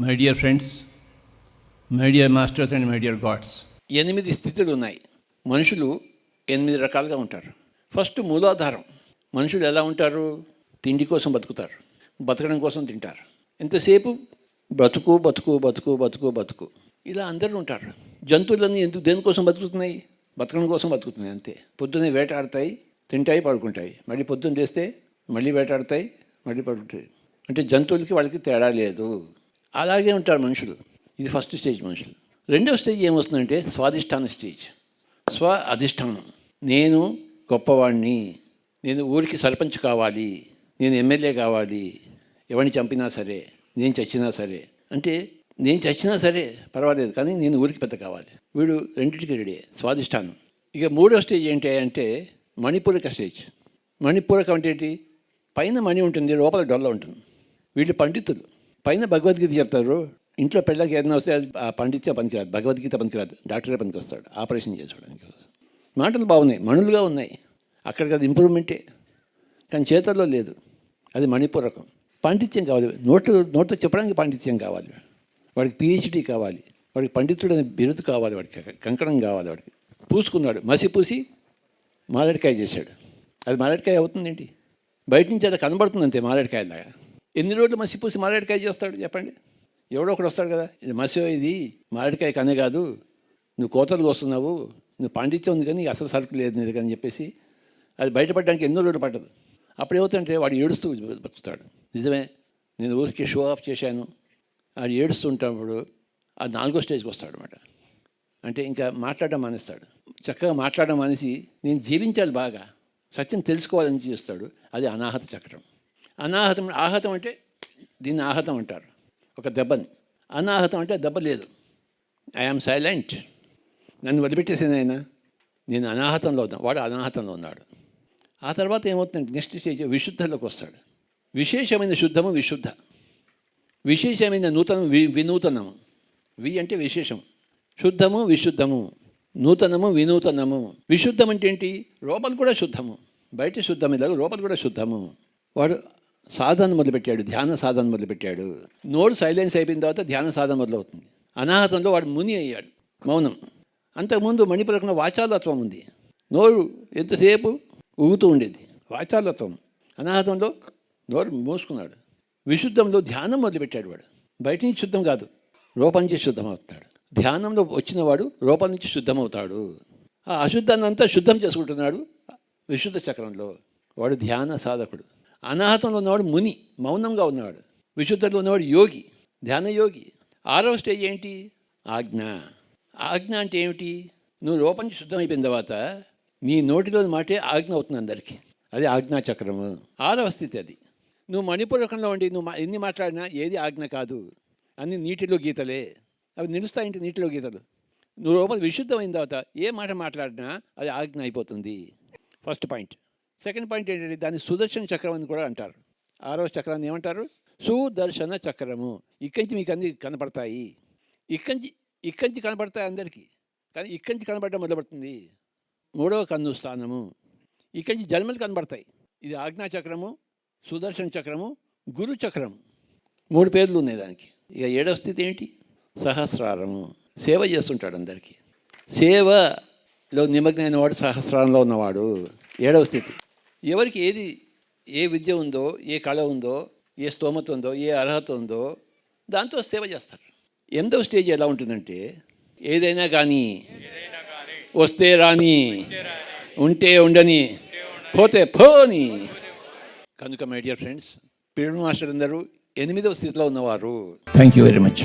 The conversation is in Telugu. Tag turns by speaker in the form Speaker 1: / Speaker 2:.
Speaker 1: My dear friends my dear masters and my dear gods
Speaker 2: ఎనిమిది స్థితులు ఉన్నాయి మనుషులు ఎనిమిది రకాలుగా ఉంటారు. ఫస్ట్ మూలాధారం. మనుషులు ఎలా ఉంటారు? తిండి కోసం బతుకుతారు. బతకడం కోసం తింటారు. ఎంతసేపు బతుకు బతుకు బతుకు బతుకు బతుకు. ఇలా అందరూ ఉంటారు. జంతువులన్నీ ఎందుకు దేనికోసం బతుకుతున్నాయి? బతకడం కోసం బతుకుతున్నాయి అంతే. పొద్దున్నే వేటాడతాయి తింటాయి పడుకుంటాయి. మళ్ళీ పొద్దున్న చేస్తే మళ్ళీ వేటాడతాయి మళ్ళీ పడుకుంటాయి. అంటే జంతువులకి వాళ్ళకి తేడా లేదు. అలాగే ఉంటారు మనుషులు. ఇది ఫస్ట్ స్టేజ్ మనుషులు. రెండవ స్టేజ్ ఏమొస్తుందంటే స్వాధిష్టాన స్టేజ్. స్వ అధిష్టానం. నేను గొప్పవాడిని నేను ఊరికి సర్పంచ్ కావాలి. నేను ఎమ్మెల్యే కావాలి. ఎవరిని చంపినా సరే నేను చచ్చినా సరే. అంటే నేను చచ్చినా సరే పర్వాలేదు కానీ నేను ఊరికి పెద్ద కావాలి. వీడు రెండింటికి రెడీ స్వాధిష్టానం. ఇక మూడో స్టేజ్ ఏంటి అంటే మణిపూరక స్టేజ్. మణిపూరకం అంటే ఏంటి? పైన మణి ఉంటుంది లోపల డొల్ల ఉంటుంది. వీళ్ళు పండితులు. పైన భగవద్గీత చెప్తారు. ఇంట్లో పెళ్ళకి ఏదైనా వస్తే అది ఆ పండిత్యం పనికిరాదు భగవద్గీత పనికిరాదు డాక్టరే పనికొస్తాడు ఆపరేషన్ చేసుకోవడానికి మాటలు బాగున్నాయి మణులుగా ఉన్నాయి. అక్కడికి అది ఇంప్రూవ్మెంటే. కానీ చేతల్లో లేదు. అది మణిపూరకం. పాండిత్యం కావాలి. నోటు నోటు చెప్పడానికి పాండిత్యం కావాలి. వాడికి పిహెచ్డి కావాలి. వాడికి పండితుడు అనే బిరుదు కావాలి. వాడికి కంకణం కావాలి వాడికి. పూసుకున్నాడు. మసి పూసి మారేడుకాయ చేశాడు. అది మారేడుకాయ అవుతుందేంటి? బయట నుంచి అది కనబడుతుంది అంతే మారేడుకాయలాగా. ఎన్ని రోజులు మసి పూసి మారేడుకాయ చేస్తాడు చెప్పండి? ఎవడో ఒకడు వస్తాడు కదా. ఇది మసి ఇది మారేడుకాయ కనే కాదు. నువ్వు కోతలు వస్తున్నావు నువ్వు పాండిత్యం ఉంది కానీ అసలు సరుకు లేదు నీది అని చెప్పేసి అది బయటపడడానికి ఎన్నో రోజులు పట్టదు. అప్పుడు ఏమవుతుంటే వాడు ఏడుస్తూ బతుకుతాడు. నిజమే నేను ఊరికి షో ఆఫ్ చేశాను. అది ఏడుస్తుంటప్పుడు ఆ నాలుగో స్టేజ్కి వస్తాడు అనమాట అంటే ఇంకా మాట్లాడడం మానేస్తాడు. చక్కగా మాట్లాడడం మానేసి నేను జీవించాలి బాగా. సత్యం తెలుసుకోవాలని చేస్తాడు. అది అనాహత చక్రం. అనాహతం ఆహతం అంటే దీన్ని ఆహతం అంటారు. ఒక దెబ్బని. అనాహతం అంటే దెబ్బ లేదు. ఐఆమ్ సైలెంట్ నన్ను వదిలిపెట్టేసింది ఆయన. నేను అనాహతంలో ఉన్నా వాడు అనాహతంలో ఉన్నాడు. ఆ తర్వాత ఏమవుతుందంటే నెక్స్ట్ స్టేజ్ విశుద్ధలోకి వస్తాడు. విశేషమైన శుద్ధము విశుద్ధ. విశేషమైన నూతనం వి వినూతనము. వి అంటే విశేషం శుద్ధము విశుద్ధము. నూతనము వినూతనము. విశుద్ధం అంటే ఏంటి? లోపల కూడా శుద్ధము. బయట శుద్ధం లేదు లోపల కూడా శుద్ధము. వాడు సాధన మొదలుపెట్టాడు ధ్యాన సాధన మొదలుపెట్టాడు. నోరు సైలెన్స్ అయిపోయిన తర్వాత ధ్యాన సాధన మొదలవుతుంది. అనాహతంలో వాడు ముని అయ్యాడు మౌనం. అంతకుముందు మణిపురకున్న వాచాలత్వం ఉంది. నోరు ఎంతసేపు ఊగుతూ ఉండేది? వాచాలత్వం. అనాహతంలో నోరు మూసుకున్నాడు. విశుద్ధంలో ధ్యానం మొదలుపెట్టాడు వాడు. బయట నుంచి శుద్ధం కాదు రూపం నుంచి శుద్ధం అవుతాడు ధ్యానంలో వచ్చినవాడు రూపం నుంచి శుద్ధమవుతాడు. ఆ అశుద్ధాన్ని అంతా శుద్ధం చేసుకుంటున్నాడు విశుద్ధ చక్రంలో. వాడు ధ్యాన సాధకుడు. అనాహతంలో ఉన్నవాడు ముని మౌనంగా ఉన్నవాడు విశుద్ధంలో ఉన్నవాడు యోగి ధ్యాన యోగి. ఆరవ స్టేజ్ ఏంటి? ఆజ్ఞ. ఆజ్ఞ అంటే ఏమిటి? నువ్వు లోపల నుంచి శుద్ధం అయిపోయిన తర్వాత నీ నోటిలో మాటే ఆజ్ఞ అవుతుంది అందరికీ. అది ఆజ్ఞా చక్రము. ఆరవ స్థితి అది. నువ్వు మణిపూరకంలో ఉండి నువ్వు ఎన్ని మాట్లాడినా ఏది ఆజ్ఞ కాదు. అన్ని నీటిలో గీతలే. అవి నిలుస్తాయంటే నీటిలో గీతలు? నువ్వు లోపల విశుద్ధమైన తర్వాత ఏ మాట మాట్లాడినా అది ఆజ్ఞ అయిపోతుంది. First point. సెకండ్ పాయింట్ ఏంటంటే దాన్ని సుదర్శన చక్రం అని కూడా అంటారు. ఆరవ చక్రాన్ని ఏమంటారు? సుదర్శన చక్రము. ఇక్కడి నుంచి మీకు అన్ని కనపడతాయి. ఇక్కడి నుంచి ఇక్కడి నుంచి కనపడతాయి అందరికీ. కానీ ఇక్కడి నుంచి మొదలుపడుతుంది. మూడవ కన్ను స్థానము. ఇక్కడి నుంచి జన్మలు కనబడతాయి ఇది ఆజ్ఞా చక్రము సుదర్శన చక్రము గురు చక్రం మూడు పేర్లు ఉన్నాయి దానికి. ఇక ఏడవ స్థితి ఏంటి? సహస్రారము. సేవ చేస్తుంటాడు అందరికీ. సేవలో నిమగ్నమైన వాడు సహస్రారంలో ఉన్నవాడు. ఏడవ స్థితి. ఎవరికి ఏది ఏ విద్య ఉందో ఏ కళ ఉందో ఏ స్తోమత ఉందో ఏ అర్హత ఉందో దాంతో సేవ చేస్తారు. ఎనిమిదవ స్టేజ్ ఎలా ఉంటుందంటే ఏదైనా కానీ వస్తే రాని ఉంటే ఉండని పోతే పోని. కనుక my dear friends pyramid master అందరూ ఎనిమిదవ స్థితిలో ఉన్నవారు.
Speaker 1: Thank you very much